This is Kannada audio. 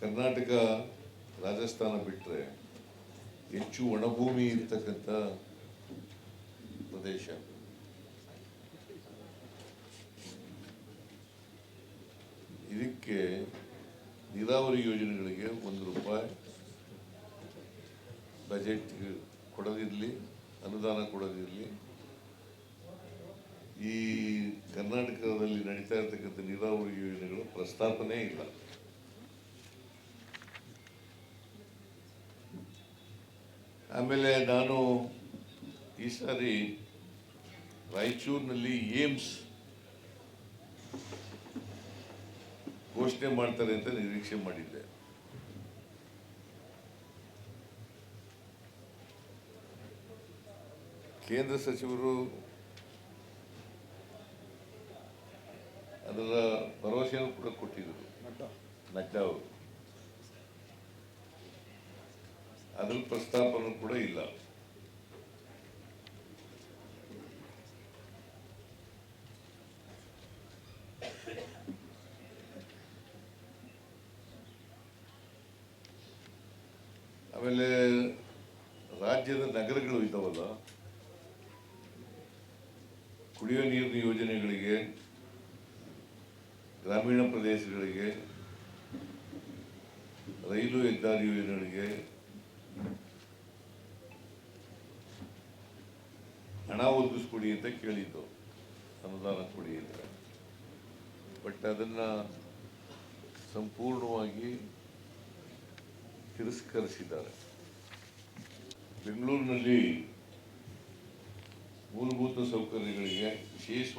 ಕರ್ನಾಟಕ, ರಾಜಸ್ಥಾನ ಬಿಟ್ಟರೆ ಹೆಚ್ಚು ಒಣಭೂಮಿ ಇರ್ತಕ್ಕಂಥ ಪ್ರದೇಶ. ಇದಕ್ಕೆ ನೀರಾವರಿ ಯೋಜನೆಗಳಿಗೆ ಒಂದು ರೂಪಾಯಿ ಬಜೆಟ್ ಕೊಡೋದಿರಲಿ, ಅನುದಾನ ಕೊಡೋದಿರಲಿ. ಈ ಕರ್ನಾಟಕದಲ್ಲಿ ನಡೀತಾ ಇರ್ತಕ್ಕಂಥ ನೀರಾವರಿ ಯೋಜನೆಗಳು ಪ್ರಸ್ತಾಪನೆ ಇಲ್ಲ. ಆಮೇಲೆ ನಾನು ಈ ಸಾರಿ ರಾಯಚೂರಿನಲ್ಲಿ ಏಮ್ಸ್ ಘೋಷಣೆ ಮಾಡ್ತಾರೆ ಅಂತ ನಿರೀಕ್ಷೆ ಮಾಡಿದ್ದೆ. ಕೇಂದ್ರ ಸಚಿವರು ಅದರ ಭರವಸೆಯನ್ನು ಕೂಡ ಕೊಟ್ಟಿದ್ದರು. ನಡ್ಡಾ. ಅವರು. ಅದ್ರ ಪ್ರಸ್ತಾಪನೂ ಕೂಡ ಇಲ್ಲ. ಆಮೇಲೆ ರಾಜ್ಯದ ನಗರಗಳು ಇದ್ದಾವಲ್ಲ ಕುಡಿಯುವ ನೀರಿನ ಯೋಜನೆಗಳಿಗೆ, ಗ್ರಾಮೀಣ ಪ್ರದೇಶಗಳಿಗೆ, ರೈಲು ಹೆದ್ದಾರಿ ಯೋಜನೆಗಳಿಗೆ ಹಣ ಒದಗಿಸ್ಕೊಡಿ ಅಂತ ಕೇಳಿದ್ದು. ಅನುದಾನ ಕೊಡಿ ಅಂತ. ಬಟ್ ಅದನ್ನ ಸಂಪೂರ್ಣವಾಗಿ ತಿರಸ್ಕರಿಸಿದ್ದಾರೆ. ಬೆಂಗಳೂರಿನಲ್ಲಿ ಮೂಲಭೂತ ಸೌಕರ್ಯಗಳಿಗೆ ವಿಶೇಷ